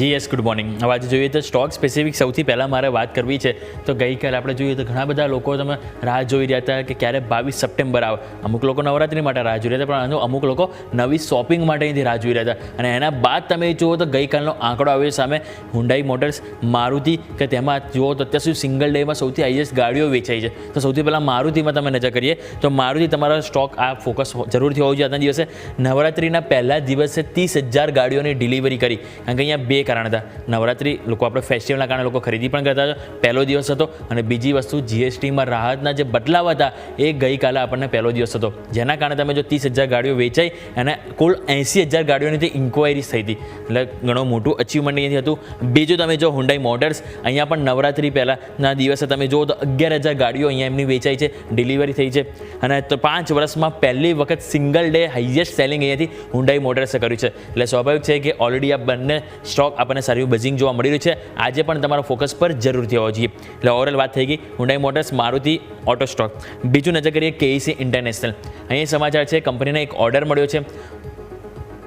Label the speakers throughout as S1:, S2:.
S1: જી yes good morning હવે આજે જોઈએ તો સ્ટોક સ્પેસિફિક સૌથી પહેલાં મારે વાત કરવી છે. તો ગઈકાલે આપણે જોઈએ તો ઘણા બધા લોકો તમે રાહ જોઈ રહ્યા હતા કે ક્યારે બાવીસ સપ્ટેમ્બર આવે. અમુક લોકો નવરાત્રી માટે રાહ જોઈ રહ્યા હતા, પણ અમુક લોકો નવી શોપિંગ માટે અહીંથી રાહ જોઈ રહ્યા હતા. અને એના બાદ તમે જુઓ તો ગઈકાલનો આંકડો આવ્યો સામે હુન્ડાઈ મોટર્સ મારુતિ કે તેમાં જુઓ તો અત્યાર સુધી સિંગલ ડેમાં સૌથી હાઈએસ્ટ ગાડીઓ વેચાઈ છે. તો સૌથી પહેલાં મારુતિમાં તમે નજર કરીએ, તો મારુતિ તમારો સ્ટોક આ ફોકસ જરૂરથી હોવું જોઈએ. આજના દિવસે નવરાત્રિના પહેલા દિવસે ત્રીસ હજાર ગાડીઓની ડિલિવરી કરી. કારણ કે અહીંયા બે કારણ હતા. નવરાત્રિ લોકો આપણે ફેસ્ટિવલના કારણે લોકો ખરીદી પણ કરતા હતા. પહેલો દિવસ હતો અને બીજી વસ્તુ જીએસટીમાં રાહતના જે બદલાવ હતા એ ગઈકાલે આપણને પહેલો દિવસ હતો. જેના કારણે તમે જો ત્રીસ હજાર ગાડીઓ વેચાઈ અને કુલ એંસી હજાર ગાડીઓની ઇન્ક્વાયરીઝ થઈ હતી. એટલે ઘણું મોટું અચીવમેન્ટ અહીંથી હતું. બીજું તમે જો હુન્ડાઈ મોટર્સ અહીંયા પણ નવરાત્રિ પહેલાંના દિવસે તમે જુઓ તો અગિયાર હજાર ગાડીઓ અહીંયા એમની વેચાઈ છે ડિલિવરી થઈ છે. અને તો પાંચ વર્ષમાં પહેલી વખત સિંગલ ડે હાઈએસ્ટ સેલિંગ અહીંયાથી હુંડાઈ મોટર્સે કર્યું છે. એટલે સ્વાભાવિક છે કે ઓલરેડી આ બંને સ્ટોક આપણને સારું બઝિંગ જોવા મળી રહ્યું છે. આજે પણ તમારો ફોકસ પર જરૂરથી હોવો જોઈએ. એટલે ઓવરઓલ વાત થઈ ગઈ Hyundai Motors Maruti auto stock બીજું નજર કરીએ કેઈસી ઇન્ટરનેશનલ અહીં સમાચાર છે, કંપનીને એક ઓર્ડર મળ્યો છે.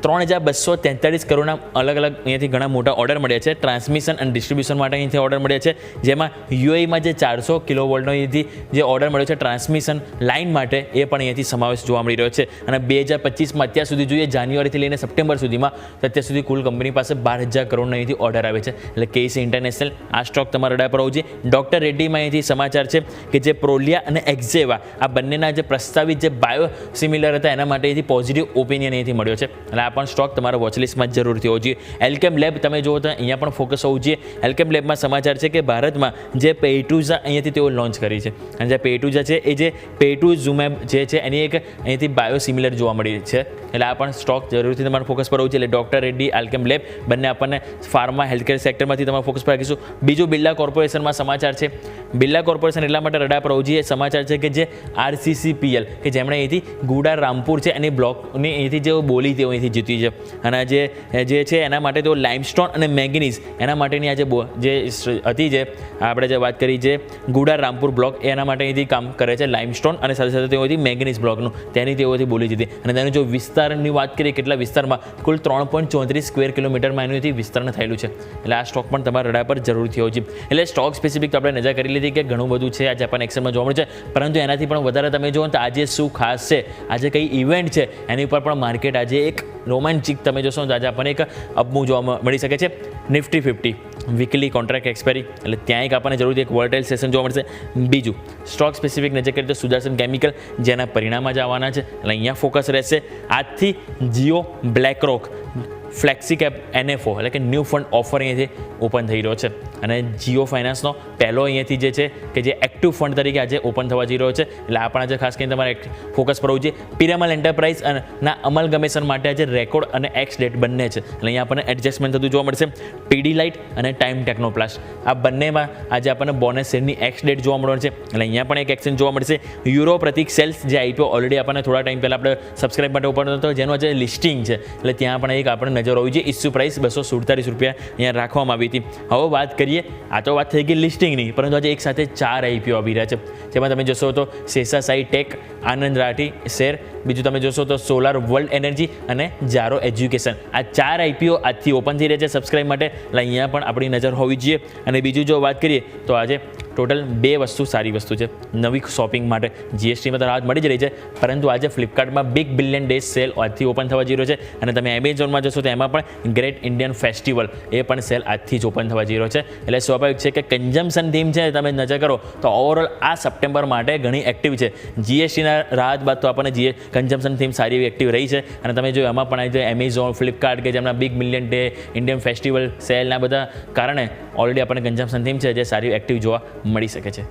S1: ત્રણ હજાર બસો તેતાળીસ કરોડના અલગ અલગ અહીંયાથી ઘણા મોટા ઓર્ડર મળ્યા છે. ટ્રાન્સમિશન અને ડિસ્ટ્રીબ્યુશન માટે અહીંથી ઓર્ડર મળ્યા છે. જેમાં યુએઈમાં જે ચારસો કિલો વોલ્ટનો અહીંથી જે ઓર્ડર મળ્યો છે ટ્રાન્સમિશન લાઇન માટે એ પણ અહીંયાથી સમાવેશ જોવા મળી રહ્યો છે. અને બે હજાર પચીસમાં અત્યાર સુધી જોઈએ, જાન્યુઆરીથી લઈને સપ્ટેમ્બર સુધીમાં અત્યાર સુધી કુલ કંપની પાસે બાર હજાર કરોડનો અહીંથી ઓર્ડર આવે છે. એટલે કેસી ઇન્ટરનેશનલ, આ સ્ટોક તમારા રડા પર હોવું જોઈએ. ડૉક્ટર રેડ્ડીમાં અહીંથી સમાચાર છે કે જે પ્રોલિયા અને એક્ઝેવા, આ બંનેના જે પ્રસ્તાવિત જે બાયો સિમિલર હતા, એના માટે અહીંથી પોઝિટિવ ઓપિનિયન અહીંથી મળ્યો છે. અને આ પણ સ્ટોક તમારા વોચલિસ્ટમાં જરૂરથી હોવો જોઈએ એલકેમ લેબ તમે જુઓ તો અહીંયા પણ ફોકસ હોવું જોઈએ. એલ્કેમ લેબમાં સમાચાર છે કે ભારતમાં જે પેટુઝા અહીંયાથી તેઓ લોન્ચ કરી છે. અને જે પેટુઝા છે, એ જે પેટુઝુમેબ જે છે, એની એક અહીંયાથી બાયોસિમિલર જોવા મળી છે. એટલે આ પણ સ્ટોક જરૂરથી તમારે ફોકસ પર હોવું છે એટલે ડૉક્ટર રેડ્ડી એલકેમ લેબ બંને આપણને ફાર્મા હેલ્થકેર સેક્ટરમાંથી તમારે ફોકસ પર રાખીશું. બીજું બિરલા કોર્પોરેશનમાં સમાચાર છે. બિરલા કોર્પોરેશન એટલા માટે રડા પર હોવું સમાચાર છે કે જે આરસીસીપીએલ કે જેમણે અહીંથી ગુડા રામપુર છે, એની બ્લોકની અહીંથી જે બોલી તેઓ અહીંથી જીતી છે. અને જે જે છે, એના માટે તેઓ લાઇમસ્ટોન અને મેગ્નીઝ એના માટેની આ જે હતી જે, આપણે જે વાત કરી જે ગુડા રામપુર બ્લોક એના માટે અહીંથી કામ કરે છે લાઇમસ્ટોન અને સાથે સાથે તેઓથી મેગ્નીઝ બ્લોકનું તેની તેઓથી બોલી જીતી. અને તેનું જો વિસ્તારની વાત કરીએ, કેટલા વિસ્તારમાં, કુલ ત્રણ પોઈન્ટ ચોત્રીસ સ્ક્વેર કિલોમીટરમાં એનું વિસ્તરણ થયેલું છે. એટલે આ સ્ટોક પણ તમારા રડા પર જરૂરથી હોવું જોઈએ એટલે સ્ટોક સ્પેસિફિક તો આપણે નજર કરી લીધી કે ઘણું બધું છે આજે જાપાન એક્શનમાં જોવા મળે છે. પરંતુ એનાથી પણ વધારે તમે જુઓ તો આજે શું ખાસ છે, આજે કઈ ઇવેન્ટ છે, એની ઉપર પણ માર્કેટ આજે એક રોમાન્ચિક તમે જોશો તો આજે આપણને એક અપમૂવ જોવા મળી શકે છે. Nifty fifty, weekly contract expiry, એટલે ત્યાં એક આપણને જરૂરથી એક વોલેટાઇલ સેશન જોવા મળશે. બીજું સ્ટોક સ્પેસિફિક નજર કરીએ તો સુદર્શન કેમિકલ જેના પરિણામ જ આવવાના છે. એટલે અહીંયા ફોકસ રહેશે. આજથી Jio BlackRock flexi cap NFO એટલે કે ન્યૂ ફંડ ઓફર અહીંયાથી ઓપન થઈ રહ્યો છે. અને જીઓ ફાઇનાન્સનો પહેલો અહીંયાથી જે છે કે જે એક્ટિવ ફંડ તરીકે આજે ઓપન થવા જઈ રહ્યો છે. એટલે આપણે આજે ખાસ કરીને તમારે ફોકસ પર હોવું જોઈએ. પિરામલ એન્ટરપ્રાઇઝ અને ના અમલગમેશન માટે આજે રેકોર્ડ અને એક્સ ડેટ બંને છે. એટલે અહીંયા આપણને એડજસ્ટમેન્ટ થતું જોવા મળશે. પીડી લાઇટ અને ટાઈમ ટેકનોપ્લાસ્ટ આ બંનેમાં આજે આપણને બોનસ શેરની એક્સ ડેટ જોવા મળે છે. એટલે અહીંયા પણ એક એક્સચેન્જ જોવા મળશે. યુરો પ્રતિક સેલ્સ જે આઈપીઓ ઓલરેડી આપણને થોડા ટાઈમ પહેલાં આપણે સબસ્ક્રાઇબ માટે ઓપન હતો. જેનું આજે લિસ્ટિંગ છે. એટલે ત્યાં પણ એક આપણે નજર હોવી જોઈએ ઇસ્યુ પ્રાઇસ બસો સુડતાલીસ રૂપિયા અહીંયા રાખવામાં આવી હતી. હવે વાત કરીએ, આ તો વાત થઈ ગઈ લિસ્ટિંગની પરંતુ આજે એક સાથે ચાર આઈપીઓ આવી રહ્યા છે. જેમાં તમે જોશો તો શેષા સાઈ ટેક, આનંદ રાઠી, શેર, બીજું તમે જોશો તો સોલાર વર્લ્ડ એનર્જી અને જારો એજ્યુકેશન. આ ચાર આઈપીઓ આજથી ઓપન થઈ રહ્યા છે. સબસ્ક્રાઇબ માટે, એટલે અહીંયા પણ આપણી નજર હોવી જોઈએ. અને બીજું જો વાત કરીએ, તો આજે ટોટલ બે વસ્તુ સારી વસ્તુ છે. નવી શોપિંગ માટે જીએસટીમાં તો રાહત મળી જ રહી છે. પરંતુ આજે ફ્લિપકાર્ટમાં બિગ બિલિયન ડેઝ સેલ આજથી ઓપન થવા જઈ રહ્યો છે. અને તમે એમેઝોનમાં જશો તો એમાં પણ ગ્રેટ ઇન્ડિયન ફેસ્ટિવલ એ પણ સેલ આજથી જ ઓપન થવા જઈ રહ્યો છે. એટલે સ્વાભાવિક છે કે કન્ઝમ્પશન થીમ છે તમે નજર કરો તો ઓવરઓલ આ સપ્ટેમ્બર માટે ઘણી એક્ટિવ છે. જીએસટીના રાહત બાદ તો આપણને જીએ કન્ઝમ્પશન થીમ સારી એવી એક્ટિવ રહી છે. અને તમે જો એમાં પણ આજે એમેઝોન ફ્લિપકાર્ટ કે જેમના big million day Indian festival સેલના બધા કારણે ઓલરેડી આપણને કન્ઝમ્પશન થીમ છે જે સારી એક્ટિવ જોવા મળી શકે છે.